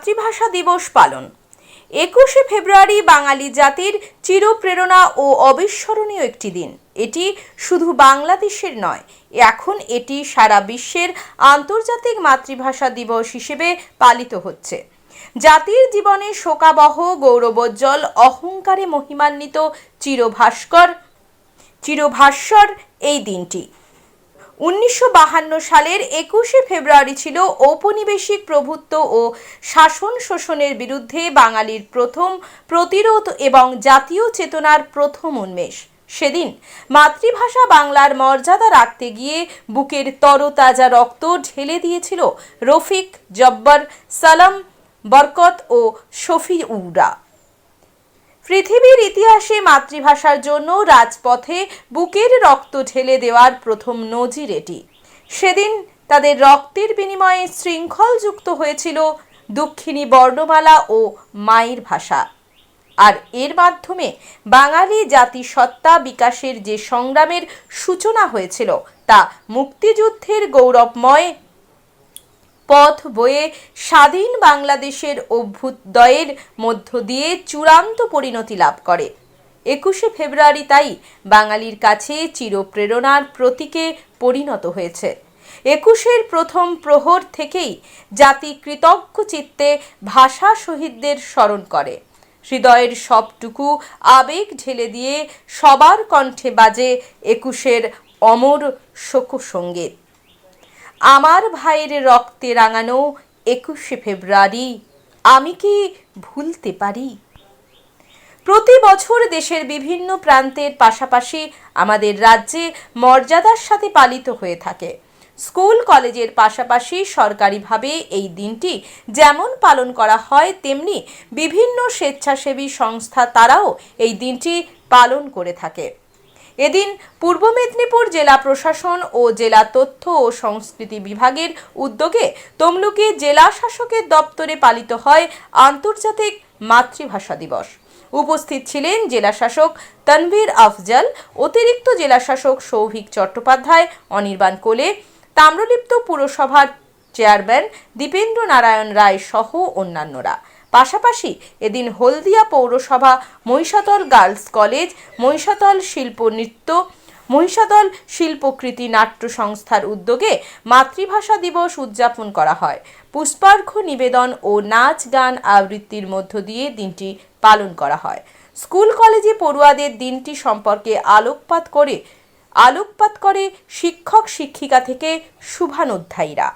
মাতৃভাষা দিবস পালন। একুশে ফেব্রুয়ারি বাঙালি জাতির চিরপ্রেরণা ও অবিস্মরণীয় একটি দিন। এটি শুধু বাংলাদেশের নয়, এখন এটি সারা বিশ্বের আন্তর্জাতিক মাতৃভাষা দিবস হিসেবে পালিত হচ্ছে। জাতির জীবনে শোকাবহ, গৌরবোজ্জ্বল, অহংকারে মহিমান্বিত চিরভাস্কর চিরভাস্বর এই দিনটি। উনিশশো সালের একুশে ফেব্রুয়ারি ছিল ঔপনিবেশিক প্রভুত্ব ও শাসন শোষণের বিরুদ্ধে বাঙালির প্রথম প্রতিরোধ এবং জাতীয় চেতনার প্রথম উন্মেষ। সেদিন মাতৃভাষা বাংলার মর্যাদা রাখতে গিয়ে বুকের তরতাজা রক্ত ঢেলে দিয়েছিল রফিক জব্বর, সালাম বরকত ও শফিউরা। পৃথিবীর ইতিহাসে মাতৃভাষার জন্য রাজপথে বুকের রক্ত ঢেলে দেওয়ার প্রথম নজির এটি। সেদিন তাদের রক্তের বিনিময়ে শৃঙ্খল যুক্ত হয়েছিল দক্ষিণী বর্ণমালা ও মায়ের ভাষা। আর এর মাধ্যমে বাঙালি জাতিসত্তা বিকাশের যে সংগ্রামের সূচনা হয়েছিল, তা মুক্তিযুদ্ধের গৌরবময় পথ বয়ে স্বাধীন বাংলাদেশের অভ্যুদয়ের মধ্য দিয়ে চূড়ান্ত পরিণতি লাভ করে। একুশে ফেব্রুয়ারি তাই বাঙালির কাছে চিরপ্রেরণার প্রতীকে পরিণত হয়েছে। একুশের প্রথম প্রহর থেকেই জাতি কৃতজ্ঞ চিত্তে ভাষা শহীদদের স্মরণ করে। হৃদয়ের সবটুকু আবেগ ঢেলে দিয়ে সবার কণ্ঠে বাজে একুশের অমর শোকসঙ্গীত। আমার ভাইয়ের রক্তে রাঙানো একুশে ফেব্রুয়ারি, আমি কি ভুলতে পারি? প্রতি বছর দেশের বিভিন্ন প্রান্তের পাশাপাশি আমাদের রাজ্যে মর্যাদার সাথে পালিত হয়ে থাকে। স্কুল, কলেজের পাশাপাশি সরকারিভাবে এই দিনটি যেমন পালন করা হয়, তেমনি বিভিন্ন স্বেচ্ছাসেবী সংস্থা তারাও এই দিনটি পালন করে থাকে। এদিন পূর্ব মেদিনীপুর জেলা প্রশাসন ও জেলা তথ্য ও সংস্কৃতি বিভাগের উদ্যোগে তমলুকে জেলা শাসকের দপ্তরে পালিত হয় আন্তর্জাতিক মাতৃভাষা দিবস। উপস্থিত ছিলেন জেলা শাসক তনভীর আফজাল, অতিরিক্ত জেলা শাসক সৌভিক চট্টোপাধ্যায়, অনির্বাণ কোলে, তাম্রলিপ্ত পুরসভার চেয়ারম্যান দীপেন্দ্র নারায়ণ রায় সহ অন্যান্যরা। পাশাপাশি এদিন হলদিয়া পৌরসভা মহিষাতল গার্লস কলেজ মহিষাতল শিল্প নৃত্য, মহিষাদল শিল্পকৃতি নাট্য সংস্থার উদ্যোগে মাতৃভাষা দিবস উদযাপন করা হয়। পুষ্পার্ঘ্য নিবেদন ও নাচ গান আবৃত্তির মধ্য দিয়ে দিনটি পালন করা হয়। স্কুল কলেজে পড়ুয়াদের দিনটি সম্পর্কে আলোকপাত করে আলোকপাত করে শিক্ষক শিক্ষিকা থেকে শুভানুধ্যায়ীরা।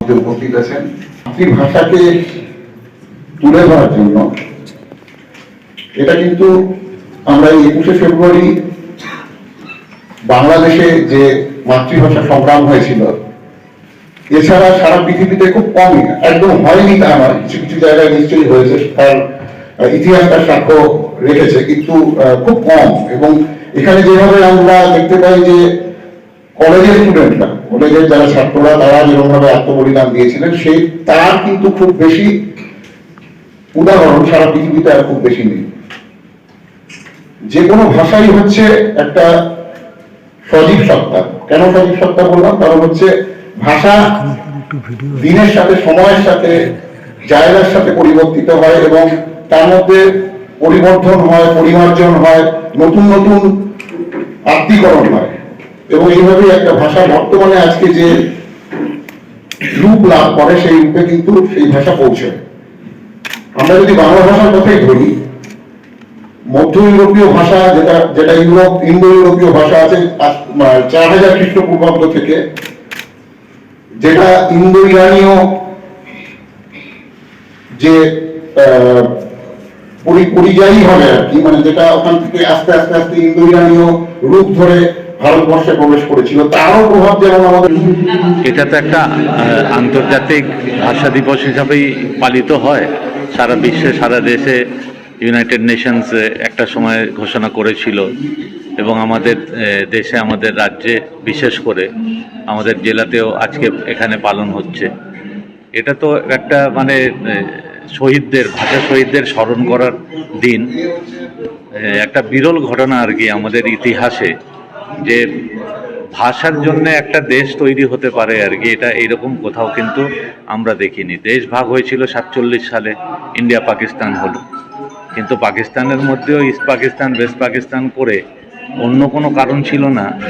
উপস্থিত আছেন। মাতৃভাষাকে তুলে ধরার জন্য। এটা কিন্তু আমরা এই একুশে ফেব্রুয়ারি বাংলাদেশে যে মাতৃভাষা সংগ্রাম হয়েছিল, এছাড়া সারা পৃথিবীতে খুব কমই, একদম হয়নি তা নয় কিছু কিছু জায়গায় নিশ্চয়ই হয়েছে তার ইতিহাস তার সাক্ষ্য রেখেছে, কিন্তু খুব কম। এবং এখানে যেভাবে আমরা দেখতে পাই যে কলেজের স্টুডেন্টরা, কলেজের যারা ছাত্ররা, তারা যেরকমভাবে আত্মবলিদান দিয়েছিলেন সেই তার কিন্তু খুব বেশি উদাহরণ সারা পৃথিবীতে আর খুব বেশি নেই। যে কোনো ভাষাই হচ্ছে একটা সজীব সত্তা। কেন সজীব সত্তা বললাম? কারণ হচ্ছে ভাষা দিনের সাথে, সময়ের সাথে, জায়গার সাথে পরিবর্তিত হয় এবং তার মধ্যে পরিবর্ধন হয়, পরিমার্জন হয়, নতুন নতুন আত্মীকরণ হয়। এবং এইভাবে একটা ভাষা বর্তমানে আজকে যে রূপ লাভ করে, সেই রূপে কিন্তু সেই ভাষা পৌঁছায়। আমরা যদি বাংলা ভাষার কথাই ধরি, মধ্য ইউরোপীয় ভাষা যেটা যেটা ইউরোপ ইন্দো ইউরোপীয় ভাষা আছে চার হাজার খ্রিস্টপূর্বাব্দ থেকে, যেটা ইন্দো ইরানীয় যে পরিযায়ী হবে আর কি মানে যেটা ওখান থেকে আস্তে আস্তে আস্তে ইন্দো ইরানীয় রূপ ধরে ভারতবর্ষে প্রবেশ করেছিল, তারও প্রভাব যেমন আমাদের এটা তো একটা আন্তর্জাতিক ভাষা দিবস হিসাবেই পালিত হয়। সারা বিশ্বে, সারা দেশে ইউনাইটেড নেশনস একটা সময় ঘোষণা করেছিল এবং আমাদের দেশে, আমাদের রাজ্যে বিশেষ করে আমাদের জেলাতেও আজকে এখানে পালন হচ্ছে। এটা তো একটা মানে শহীদদের, ভাষা শহীদদের স্মরণ করার দিন। একটা বিরল ঘটনা আর কি আমাদের ইতিহাসে যে ভাষার জন্য একটা দেশ তৈরি হতে পারে আর কি, এটা এইরকম কোথাও কিন্তু আমরা দেখিনি। দেশ ভাগ হয়েছিল সাতচল্লিশ সালে, ইন্ডিয়া, পাকিস্তান হলো। কিন্তু পাকিস্তানের মধ্যেও ইস্ট পাকিস্তান, ওয়েস্ট পাকিস্তান করে অন্য কোনো কারণ ছিল না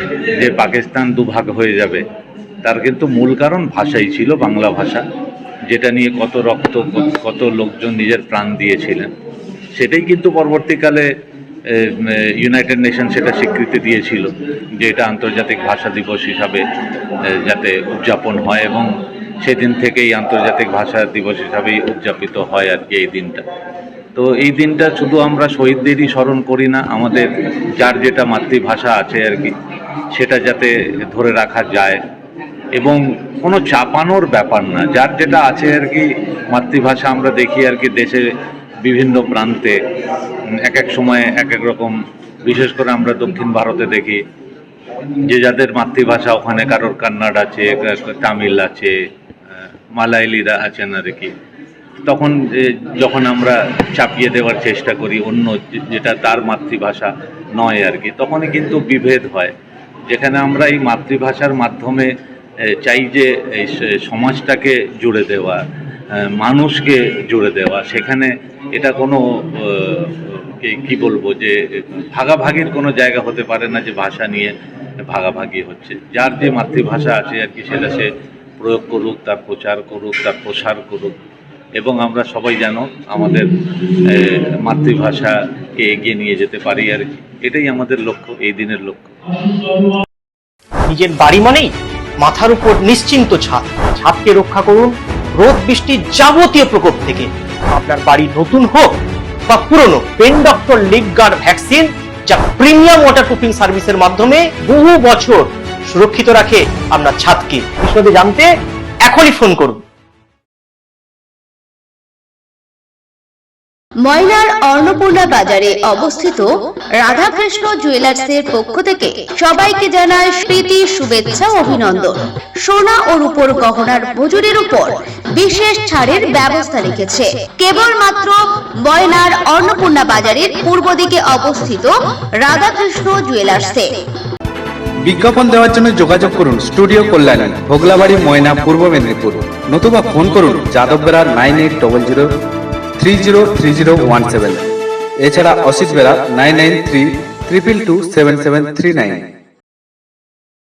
যে পাকিস্তান দুভাগ হয়ে যাবে। তার কিন্তু মূল কারণ ভাষাই ছিল বাংলা ভাষা, যেটা নিয়ে কত রক্ত, কত- লোকজন নিজের প্রাণ দিয়েছিলেন। সেটাই কিন্তু পরবর্তীকালে ইউনাইটেড নেশন সেটা স্বীকৃতি দিয়েছিল যে এটা আন্তর্জাতিক ভাষা দিবস হিসাবে যাতে উদযাপন হয় এবং সেদিন থেকেই আন্তর্জাতিক ভাষা দিবস হিসাবেই উদযাপিত হয় আর কি এই দিনটা। তো এই দিনটা শুধু আমরা শহীদদেরই স্মরণ করি না, আমাদের যার যেটা মাতৃভাষা আছে আর কি, সেটা যাতে ধরে রাখা যায় এবং কোনো চাপানোর ব্যাপার না, যার যেটা আছে আর কি মাতৃভাষা আমরা দেখি আর কি দেশে বিভিন্ন প্রান্তে, এক এক সময়ে এক এক রকম, বিশেষ করে আমরা দক্ষিণ ভারতে দেখি, যে যাদের মাতৃভাষা ওখানে কারোর কান্নাড আছে তামিল আছে মালায়ালিরা আছেন আর কি। তখন যখন আমরা চাপিয়ে দেওয়ার চেষ্টা করি, অন্য যেটা তার মাতৃভাষা নয় আর কি, তখনই কিন্তু বিভেদ হয়। যেখানে আমরা এই মাতৃভাষার মাধ্যমে চাই যে, এই সমাজটাকে জুড়ে দেওয়া মানুষকে জুড়ে দেওয়া। সেখানে এটা কোনো কি- বলব যে, ভাগাভাগির কোনো জায়গা হতে পারে না যে ভাষা নিয়ে ভাগাভাগি হচ্ছে। যার যে মাতৃভাষা আছে আর কি, সেটা সে প্রয়োগ করুক, তার প্রচার করুক, তার প্রসার করুক। এবং আমরা সবাই যেন আমাদের মাতৃভাষাকে এগিয়ে নিয়ে যেতে পারি আর কি। এটাই আমাদের লক্ষ্য, এই দিনের লক্ষ্য। নিজের বাড়ি মানেই মাথার উপর নিশ্চিন্ত ছাদ। ছাদকে রক্ষা করুন রোদ বৃষ্টির যাবতীয় প্রকোপ থেকে। আপনার বাড়ি নতুন হোক বা পুরনো pen doctor leak guard vaccine যা প্রিমিয়াম ওয়াটারপ্রুফিং সার্ভিসের মাধ্যমে বহু বছর সুরক্ষিত রাখে আপনার ছাদকে। বিশদে জানতে এখনই ফোন করুন। ময়নার অন্নপূর্ণা বাজারে অবস্থিত রাধাকৃষ্ণ জুয়েলার্সের পক্ষ থেকে সবাইকে জানায় প্রীতি, শুভেচ্ছা, অভিনন্দন। সোনা ও রূপোর গহনার মজুরির উপর বিশেষ ছাড়ের ব্যবস্থা রেখেছে। কেবলমাত্র ময়নার অন্নপূর্ণা বাজারের পূর্ব দিকে অবস্থিত রাধাকৃষ্ণ জুয়েলার্সে। বিজ্ঞাপন দেওয়ার জন্য যোগাযোগ করুন স্টুডিও কল্যাণী, ভোগলাবাড়ি, ময়না, পূর্ব মেদিনীপুর। নতুবা ফোন করুন Yadav nine eight double zero three zero three zero one seven. এছাড়া Asit Bera nine nine three triple two seven seven three nine.